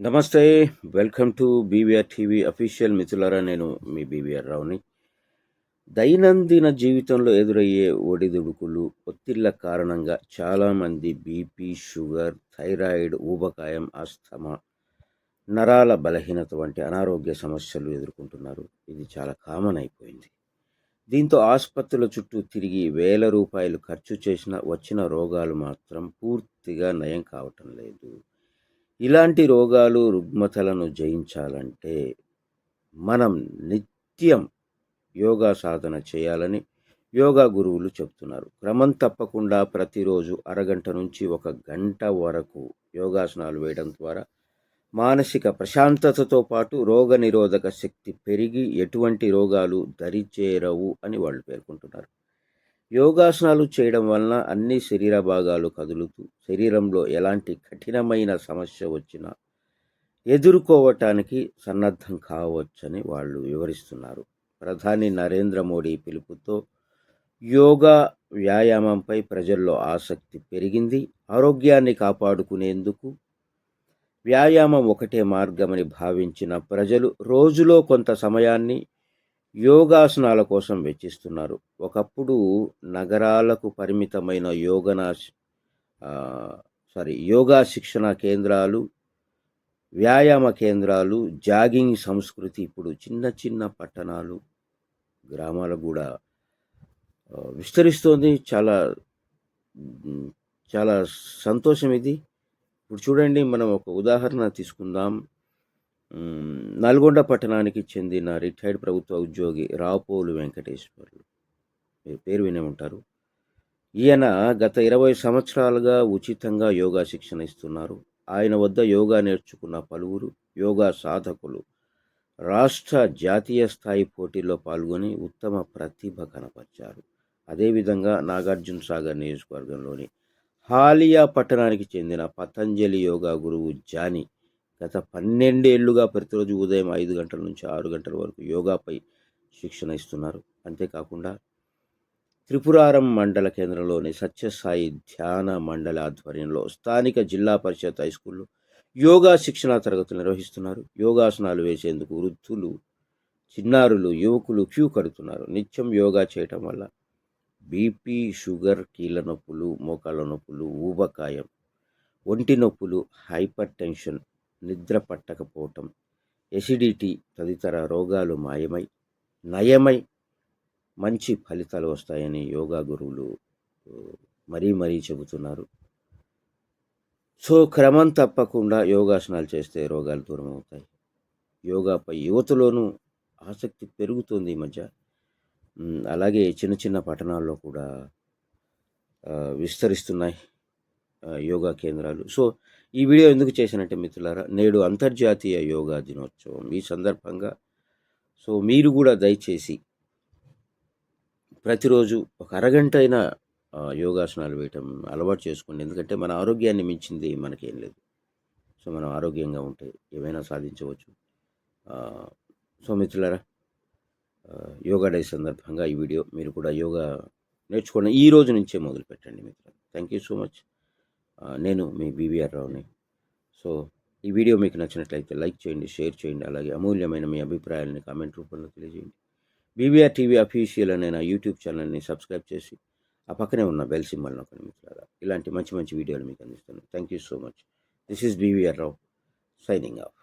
నమస్తే welcome to BVR TV official మిత్రులారా నేను మీ బీవీఆర్ రావుని. దైనందిన జీవితంలో ఎదురయ్యే ఒడిదుడుకులు ఒత్తిళ్ళ కారణంగా చాలామంది బీపీ షుగర్ థైరాయిడ్ ఊబకాయం ఆస్తమా నరాల బలహీనత వంటి అనారోగ్య సమస్యలు ఎదుర్కొంటున్నారు. ఇది చాలా కామన్ అయిపోయింది. దీంతో ఆసుపత్రుల చుట్టూ తిరిగి వేల రూపాయలు ఖర్చు చేసిన వచ్చిన రోగాలు మాత్రం పూర్తిగా నయం కావటం లేదు. ఇలాంటి రోగాలు రుగ్మతలను జయించాలంటే మనం నిత్యం యోగా సాధన చేయాలని యోగా గురువులు చెప్తున్నారు. క్రమం తప్పకుండా ప్రతిరోజు అరగంట నుంచి ఒక గంట వరకు యోగాసనాలు వేయడం ద్వారా మానసిక ప్రశాంతతతో పాటు రోగ నిరోధక శక్తి పెరిగి ఎటువంటి రోగాలు దరిచేరవు అని వాళ్ళు పేర్కొంటున్నారు. యోగాసనాలు చేయడం వలన అన్ని శరీర భాగాలు కదులుతూ శరీరంలో ఎలాంటి కఠినమైన సమస్య వచ్చినా ఎదుర్కోవటానికి సన్నద్ధం కావచ్చని వాళ్ళు వివరిస్తున్నారు. ప్రధాని నరేంద్ర మోడీ పిలుపుతో యోగా వ్యాయామంపై ప్రజల్లో ఆసక్తి పెరిగింది. ఆరోగ్యాన్ని కాపాడుకునేందుకు వ్యాయామం ఒకటే మార్గమని భావించిన ప్రజలు రోజులో కొంత సమయాన్ని యోగాసనాల కోసం వెచ్చిస్తున్నారు. ఒకప్పుడు నగరాలకు పరిమితమైన యోగనా సారీ యోగా శిక్షణ కేంద్రాలు వ్యాయామ కేంద్రాలు జాగింగ్ సంస్కృతి ఇప్పుడు చిన్న చిన్న పట్టణాలు గ్రామాలకు కూడా విస్తరిస్తోంది. చాలా చాలా సంతోషం ఇది. ఇప్పుడు చూడండి మనం ఒక ఉదాహరణ తీసుకుందాం. నల్గొండ పట్టణానికి చెందిన రిటైర్డ్ ప్రభుత్వ ఉద్యోగి రాపోలు వెంకటేశ్వర్లు. మీరు పేరు వినే ఉంటారు. ఈయన గత ఇరవై సంవత్సరాలుగా ఉచితంగా యోగా శిక్షణ ఇస్తున్నారు. ఆయన వద్ద యోగా నేర్చుకున్న పలువురు యోగా సాధకులు రాష్ట్ర జాతీయ స్థాయి పోటీల్లో పాల్గొని ఉత్తమ ప్రతిభ కనపరిచారు. అదేవిధంగా నాగార్జున సాగర్ నియోజకవర్గంలోని హాలియా పట్టణానికి చెందిన పతంజలి యోగా గురువు జానీ గత పన్నెండేళ్ళుగా ప్రతిరోజు ఉదయం ఐదు గంటల నుంచి ఆరు గంటల వరకు యోగాపై శిక్షణ ఇస్తున్నారు. అంతేకాకుండా త్రిపురారం మండల కేంద్రంలోని సత్యసాయి ధ్యాన మండల ఆధ్వర్యంలో స్థానిక జిల్లా పరిషత్ హై స్కూల్లో యోగా శిక్షణా తరగతులు నిర్వహిస్తున్నారు. యోగాసనాలు వేసేందుకు వృద్ధులు చిన్నారులు యువకులు క్యూ కడుతున్నారు. నిత్యం యోగా చేయటం వల్ల బీపీ షుగర్ కీళ్ళ నొప్పులు మోకాళ్ళ నొప్పులు ఊబకాయం ఒంటి నొప్పులు హైపర్ టెన్షన్ నిద్ర పట్టకపోవటం. ఎసిడిటీ తదితర రోగాలు మాయమై నయమై మంచి ఫలితాలు వస్తాయని యోగా గురువులు మరీ మరీ చెబుతున్నారు. సో క్రమం తప్పకుండా యోగాసనాలు చేస్తే రోగాలు దూరం అవుతాయి. యోగాపై యువతలోనూ ఆసక్తి పెరుగుతుంది ఈ మధ్య. అలాగే చిన్న చిన్న పట్టణాల్లో కూడా విస్తరిస్తున్నాయి. యోగా కేంద్రాలు. సో ఈ వీడియో ఎందుకు చేశానంటే మిత్రులారా నేడు అంతర్జాతీయ యోగా దినోత్సవం ఈ సందర్భంగా. సో మీరు కూడా దయచేసి ప్రతిరోజు ఒక అరగంట అయినా యోగాసనాలు వేయటం అలవాటు చేసుకోండి. ఎందుకంటే మన ఆరోగ్యాన్ని మించింది మనకేం లేదు. సో మనం ఆరోగ్యంగా ఉంటే ఏమైనా సాధించవచ్చు. సో మిత్రులారా యోగా డే సందర్భంగా ఈ వీడియో మీరు కూడా యోగా నేర్చుకోండి. ఈ రోజు నుంచే మొదలు పెట్టండి మిత్రులు థ్యాంక్ యూ సో మచ్. నేను మీ బీవీఆర్ రావుని సో ఈ వీడియో మీకు నచ్చినట్లయితే లైక్ చేయండి షేర్ చేయండి అలాగే అమూల్యమైన మీ అభిప్రాయాలని కామెంట్ రూపంలో తెలియజేయండి. బీవీఆర్ టీవీ అఫీషియల్ అనే నా యూట్యూబ్ ఛానల్ని సబ్స్క్రైబ్ చేసి ఆ పక్కనే ఉన్న బెల్ సింబల్ నొక్కని మిత్రులారా. ఇలాంటి మంచి మంచి వీడియోలు మీకు అందిస్తాను thank you so much. This is BVR Rao signing off.